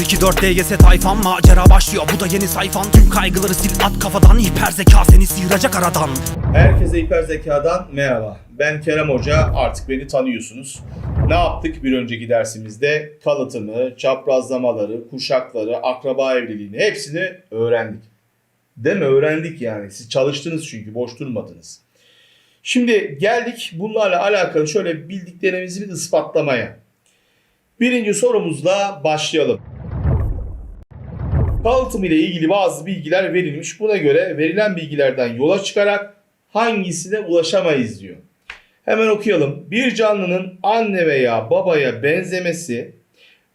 024 DGS tayfan macera başlıyor bu da yeni sayfan Tüm kaygıları sil at kafadan hiper zeka seni sıyıracak aradan Herkese hiper zekadan merhaba. Ben Kerem Hoca. Artık beni tanıyorsunuz. Ne yaptık bir önceki dersimizde? Kalıtımı, çaprazlamaları, kuşakları, akraba evliliğini hepsini öğrendik. Değil mi? Öğrendik yani. Siz çalıştınız çünkü boş durmadınız. Şimdi geldik bunlarla alakalı şöyle bildiklerimizi bir ispatlamaya. Birinci sorumuzla başlayalım. Kalıtım ile ilgili bazı bilgiler verilmiş. Buna göre verilen bilgilerden yola çıkarak hangisine ulaşamayız diyor. Hemen okuyalım. Bir canlının anne veya babaya benzemesi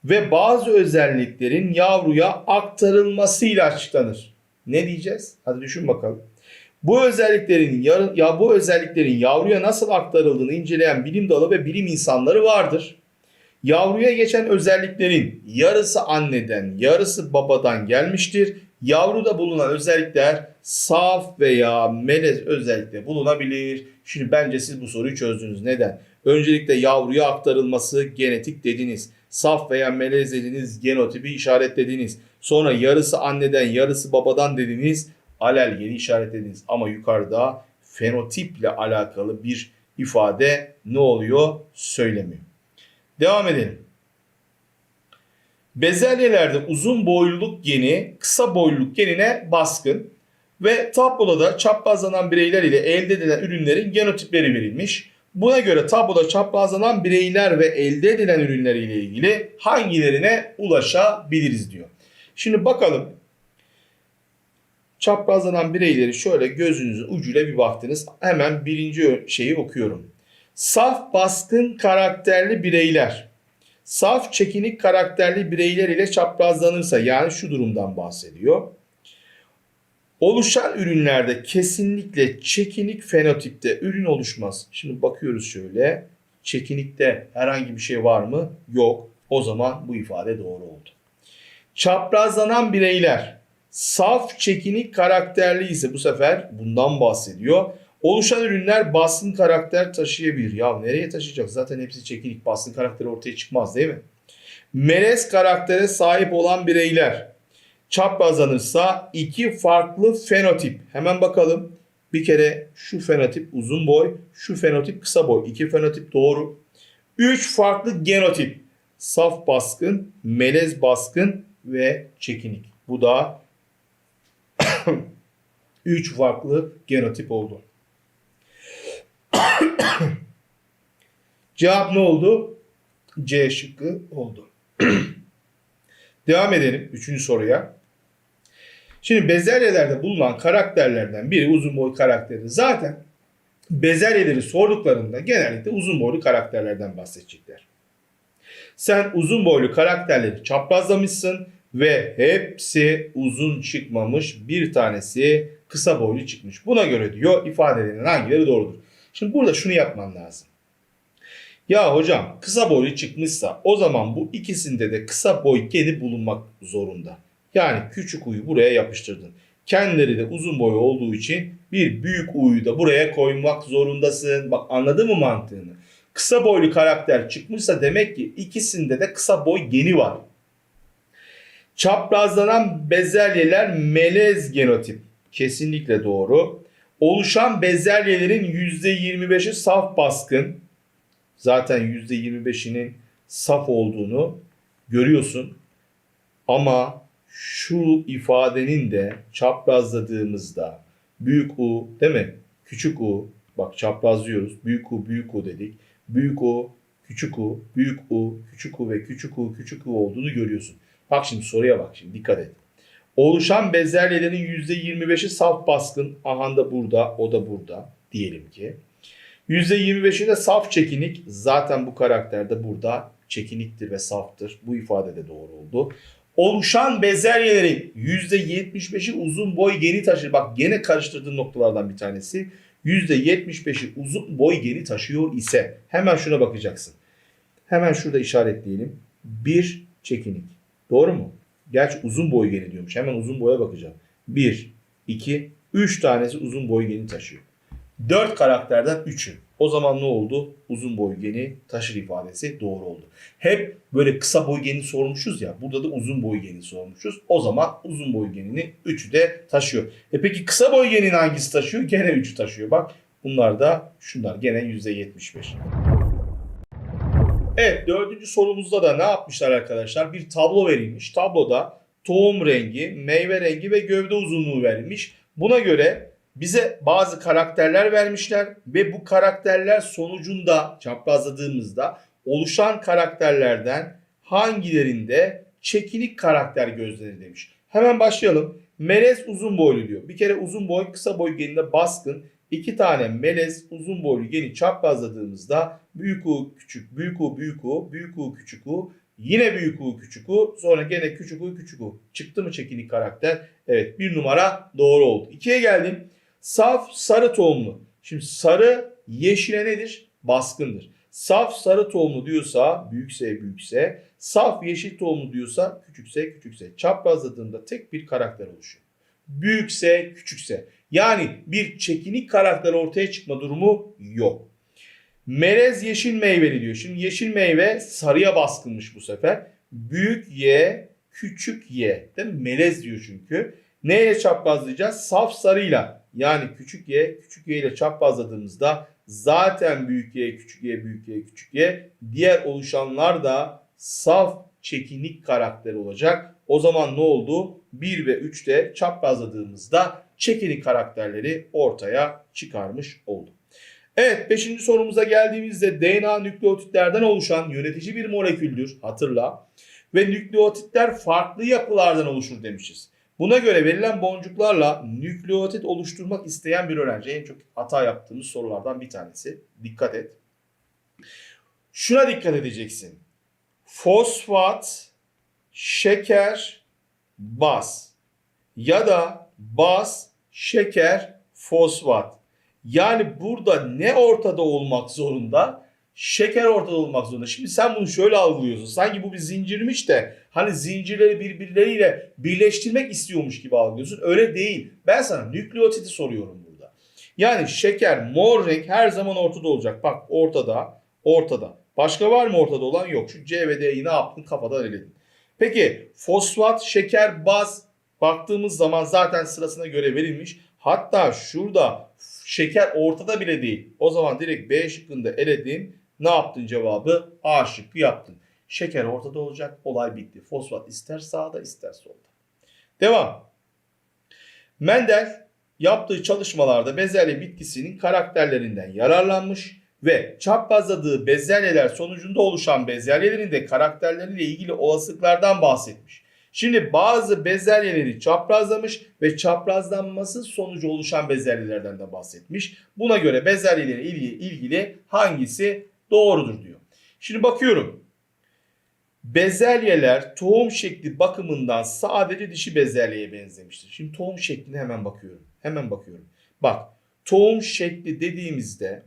ve bazı özelliklerin yavruya aktarılmasıyla açıklanır. Ne diyeceğiz? Hadi düşün bakalım. Bu özelliklerin ya bu özelliklerin yavruya nasıl aktarıldığını inceleyen bilim dalı ve bilim insanları vardır. Yavruya geçen özelliklerin yarısı anneden, yarısı babadan gelmiştir. Yavruda bulunan özellikler saf veya melez özellikle bulunabilir. Şimdi bence siz bu soruyu çözdünüz. Neden? Öncelikle yavruya aktarılması genetik dediniz. Saf veya melez dediniz, genotipi işaretlediniz. Sonra yarısı anneden, yarısı babadan dediniz. Alelgeni işaretlediniz. Ama yukarıda fenotiple alakalı bir ifade ne oluyor? Söylemiyor. Devam edelim. Bezelyelerde uzun boyluluk geni kısa boyluluk genine baskın ve tabloda çaprazlanan bireyler ile elde edilen ürünlerin genotipleri verilmiş. Buna göre tabloda çaprazlanan bireyler ve elde edilen ürünler ile ilgili hangilerine ulaşabiliriz diyor. Şimdi bakalım çaprazlanan bireyleri şöyle gözünüzün ucuyla bir baktınız. Hemen birinci şeyi okuyorum. Saf baskın karakterli bireyler. Saf çekinik karakterli bireyler ile çaprazlanırsa yani şu durumdan bahsediyor. Oluşan ürünlerde kesinlikle çekinik fenotipte ürün oluşmaz. Şimdi bakıyoruz şöyle. Çekinikte herhangi bir şey var mı? Yok. O zaman bu ifade doğru oldu. Çaprazlanan bireyler saf çekinik karakterli ise bu sefer bundan bahsediyor. Oluşan ürünler baskın karakter taşıyabilir. Ya nereye taşıyacak? Zaten hepsi çekinik. Baskın karakteri ortaya çıkmaz değil mi? Melez karaktere sahip olan bireyler çaprazlanırsa iki farklı fenotip. Hemen bakalım. Bir kere şu fenotip uzun boy, şu fenotip kısa boy. İki fenotip doğru. Üç farklı genotip. Saf baskın, melez baskın ve çekinik. Bu da üç farklı genotip oldu. Cevap ne oldu? C şıkkı oldu. Devam edelim üçüncü soruya. Şimdi bezelyelerde bulunan karakterlerden biri uzun boy karakteri. Zaten bezelyeleri sorduklarında genellikle uzun boylu karakterlerden bahsedecekler. Sen uzun boylu karakterleri çaprazlamışsın ve hepsi uzun çıkmamış. Bir tanesi kısa boylu çıkmış. Buna göre diyor ifadelerin hangileri doğrudur? Şimdi burada şunu yapman lazım. Ya hocam kısa boylu çıkmışsa o zaman bu ikisinde de kısa boy geni bulunmak zorunda. Yani küçük uyu buraya yapıştırdın. Kendileri de uzun boy olduğu için bir büyük uyu da buraya koymak zorundasın. Bak anladın mı mantığını? Kısa boylu karakter çıkmışsa demek ki ikisinde de kısa boy geni var. Çaprazlanan bezelyeler melez genotip. Kesinlikle doğru. Oluşan bezelyelerin %25'i saf baskın. Zaten %25'inin saf olduğunu görüyorsun. Ama şu ifadenin de çaprazladığımızda büyük U değil mi? Küçük U bak çaprazlıyoruz. Büyük U büyük U dedik. Büyük U küçük U büyük U küçük U ve küçük U küçük U olduğunu görüyorsun. Bak şimdi soruya bak şimdi dikkat et. Oluşan bezelyelerin %25'i saf baskın. Aha da burada, o da burada diyelim ki. %25'i de saf çekinik. Zaten bu karakter de burada çekiniktir ve saftır. Bu ifade de doğru oldu. Oluşan bezelyelerin %75'i uzun boy geni taşır. Bak gene karıştırdığın noktalardan bir tanesi. %75'i uzun boy geni taşıyor ise hemen şuna bakacaksın. Hemen şurada işaretleyelim. Bir çekinik. Doğru mu? Gerçi uzun boy geni diyormuş. Hemen uzun boya bakacağım. 1, 2, 3 tanesi uzun boy geni taşıyor. 4 karakterden 3'ü. O zaman ne oldu? Uzun boy geni taşır ifadesi doğru oldu. Hep böyle kısa boy geni sormuşuz ya. Burada da uzun boy geni sormuşuz. O zaman uzun boy genini 3'ü de taşıyor. E peki kısa boy genini hangisi taşıyor? Gene 3'ü taşıyor. Bak bunlar da şunlar gene %75. Evet dördüncü sorumuzda da ne yapmışlar arkadaşlar? Bir tablo verilmiş. Tabloda tohum rengi, meyve rengi ve gövde uzunluğu verilmiş. Buna göre bize bazı karakterler vermişler ve bu karakterler sonucunda çaprazladığımızda oluşan karakterlerden hangilerinde çekinik karakter gözlenir demiş. Hemen başlayalım. Melez uzun boylu diyor. Bir kere uzun boy kısa boy geninde baskın. İki tane melez uzun boylu geni çaprazladığımızda büyük U küçük, büyük U büyük U, büyük U küçük U, yine büyük U küçük U, sonra gene küçük U küçük U. Çıktı mı çekinik karakter? Evet bir numara doğru oldu. İkiye geldim. Saf sarı tohumlu. Şimdi sarı yeşile nedir? Baskındır. Saf sarı tohumlu diyorsa büyükse büyükse, saf yeşil tohumlu diyorsa küçükse küçükse. Çaprazladığında tek bir karakter oluşuyor. Büyükse küçükse. Yani bir çekinik karakter ortaya çıkma durumu yok. Melez yeşil meyveli diyor. Şimdi yeşil meyve sarıya baskınmış bu sefer. Büyük Y, küçük Y. Değil mi? Melez diyor çünkü. Neyle çaprazlayacağız? Saf sarıyla. Yani küçük Y, küçük Y ile çaprazladığımızda zaten büyük Y, küçük Y, büyük Y, küçük Y. Diğer oluşanlar da saf çekinik karakter olacak. O zaman ne oldu? 1 ve 3'te çaprazladığımızda çekinik karakterleri ortaya çıkarmış olduk. Evet 5. sorumuza geldiğimizde DNA nükleotitlerden oluşan yönetici bir moleküldür hatırla. Ve nükleotitler farklı yapılardan oluşur demişiz. Buna göre verilen boncuklarla nükleotit oluşturmak isteyen bir öğrenci en çok hata yaptığımız sorulardan bir tanesi. Dikkat et. Şuna dikkat edeceksin. Fosfat, şeker, baz ya da baz, şeker, fosfat. Yani burada ne ortada olmak zorunda? Şeker ortada olmak zorunda. Şimdi sen bunu şöyle algılıyorsun. Sanki bu bir zincirmiş de hani zincirleri birbirleriyle birleştirmek istiyormuş gibi algılıyorsun. Öyle değil. Ben sana nükleotidi soruyorum burada. Yani şeker mor renk her zaman ortada olacak. Bak ortada, ortada. Başka var mı ortada olan? Yok. Şu C ve D'yi ne yaptın? Kafadan eledin. Peki fosfat, şeker, baz baktığımız zaman zaten sırasına göre verilmiş. Hatta şurada şeker ortada bile değil. O zaman direkt B şıkkında eledin. Ne yaptın cevabı? A şıkkı yaptın. Şeker ortada olacak. Olay bitti. Fosfat ister sağda ister solda. Devam. Mendel yaptığı çalışmalarda bezelye bitkisinin karakterlerinden yararlanmış ve çaprazladığı bezelyeler sonucunda oluşan bezelyelerin de karakterleriyle ilgili olasılıklardan bahsetmiş. Şimdi bazı bezelyeleri çaprazlamış ve çaprazlanması sonucu oluşan bezelyelerden de bahsetmiş. Buna göre bezelyelerle ilgili, ilgili hangisi doğrudur diyor. Şimdi bakıyorum. Bezelyeler tohum şekli bakımından sadece dişi bezelyeye benzemiştir. Şimdi tohum şekline hemen bakıyorum. Hemen bakıyorum. Bak tohum şekli dediğimizde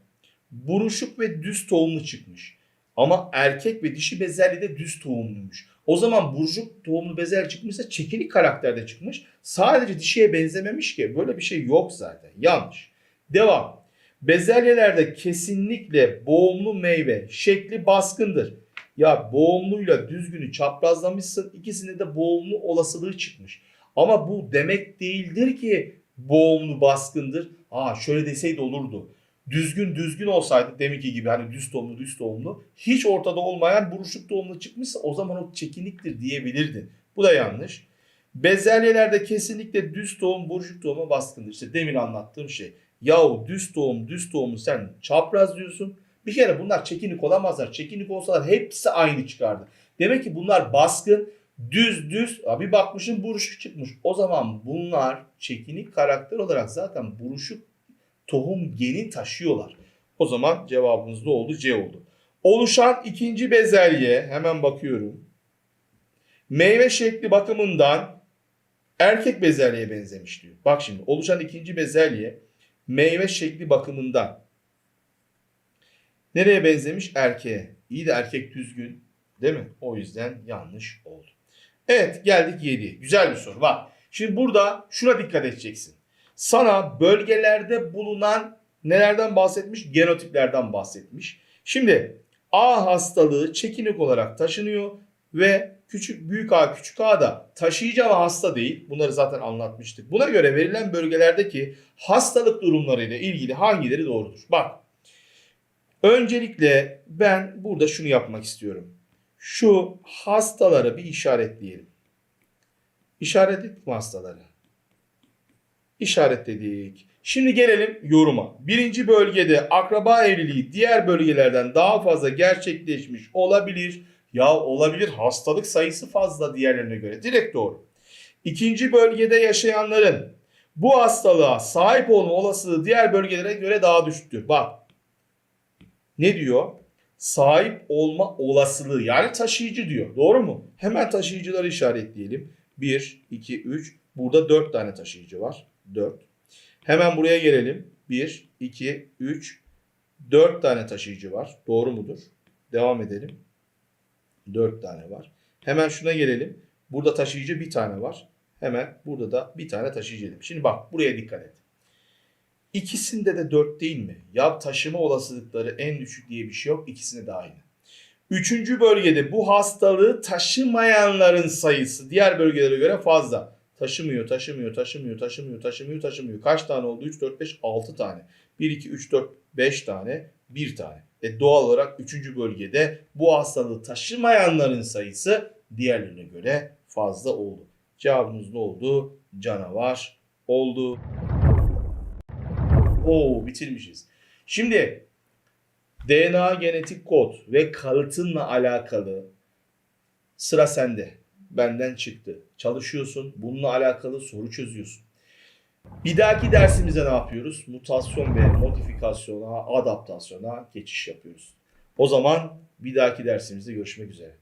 buruşuk ve düz tohumlu çıkmış. Ama erkek ve dişi bezelye de düz tohumluymuş. O zaman burcuk tohumlu bezelye çıkmışsa çekinik karakterde çıkmış. Sadece dişiye benzememiş ki. Böyle bir şey yok zaten. Yanlış. Devam. Bezelyelerde kesinlikle boğumlu meyve şekli baskındır. Ya boğumluyla düzgünü çaprazlamışsın. ikisinde de boğumlu olasılığı çıkmış. Ama bu demek değildir ki boğumlu baskındır. Aa şöyle deseydi olurdu düzgün düzgün olsaydı deminki gibi hani düz tohumlu düz tohumlu hiç ortada olmayan buruşuk tohumlu çıkmışsa o zaman o çekiniktir diyebilirdin. Bu da yanlış. Bezelyelerde kesinlikle düz tohum buruşuk tohuma baskındır. İşte demin anlattığım şey. Yahu düz tohum düz tohumu sen çapraz diyorsun. Bir kere bunlar çekinik olamazlar. Çekinik olsalar hepsi aynı çıkardı. Demek ki bunlar baskın düz düz bir bakmışın buruşuk çıkmış. O zaman bunlar çekinik karakter olarak zaten buruşuk tohum geni taşıyorlar. O zaman cevabımız ne oldu? C oldu. Oluşan ikinci bezelye hemen bakıyorum. Meyve şekli bakımından erkek bezelyeye benzemiş diyor. Bak şimdi oluşan ikinci bezelye meyve şekli bakımından nereye benzemiş? Erkeğe. İyi de erkek düzgün değil mi? O yüzden yanlış oldu. Evet geldik 7'ye. Güzel bir soru. Bak şimdi burada şuna dikkat edeceksin sana bölgelerde bulunan Nelerden bahsetmiş? Genotiplerden bahsetmiş. Şimdi A hastalığı çekinik olarak taşınıyor ve küçük büyük A küçük A da taşıyıcı ama hasta değil. Bunları zaten anlatmıştık. Buna göre verilen bölgelerdeki hastalık durumlarıyla ilgili hangileri doğrudur? Bak. Öncelikle ben burada şunu yapmak istiyorum. Şu hastaları bir işaretleyelim. İşaretledik mi hastaları? İşaretledik. Şimdi gelelim yoruma. Birinci bölgede akraba evliliği diğer bölgelerden daha fazla gerçekleşmiş olabilir. Ya olabilir hastalık sayısı fazla diğerlerine göre. Direkt doğru. İkinci bölgede yaşayanların bu hastalığa sahip olma olasılığı diğer bölgelere göre daha düşüktür. Bak ne diyor? Sahip olma olasılığı yani taşıyıcı diyor. Doğru mu? Hemen taşıyıcıları işaretleyelim. 1, 2, 3. Burada 4 tane taşıyıcı var. 4. Hemen buraya gelelim. 1, 2, 3. 4 tane taşıyıcı var. Doğru mudur? Devam edelim. 4 tane var. Hemen şuna gelelim. Burada taşıyıcı bir tane var. Hemen burada da bir tane taşıyıcı dedim. Şimdi bak buraya dikkat et. İkisinde de 4 değil mi? Ya taşıma olasılıkları en düşük diye bir şey yok. İkisinde de aynı. Üçüncü bölgede bu hastalığı taşımayanların sayısı diğer bölgelere göre fazla. Taşımıyor, taşımıyor, taşımıyor, taşımıyor, taşımıyor, taşımıyor. Kaç tane oldu? 3, 4, 5, 6 tane. 1, 2, 3, 4, 5 tane, 1 tane. E doğal olarak üçüncü bölgede bu hastalığı taşımayanların sayısı diğerlerine göre fazla oldu. Cevabımız ne oldu? Canavar oldu. Oo bitirmişiz. Şimdi DNA genetik kod ve kalıtımla alakalı sıra sende. Benden çıktı. Çalışıyorsun. Bununla alakalı soru çözüyorsun. Bir dahaki dersimizde ne yapıyoruz? Mutasyon ve modifikasyona, adaptasyona geçiş yapıyoruz. O zaman bir dahaki dersimizde görüşmek üzere.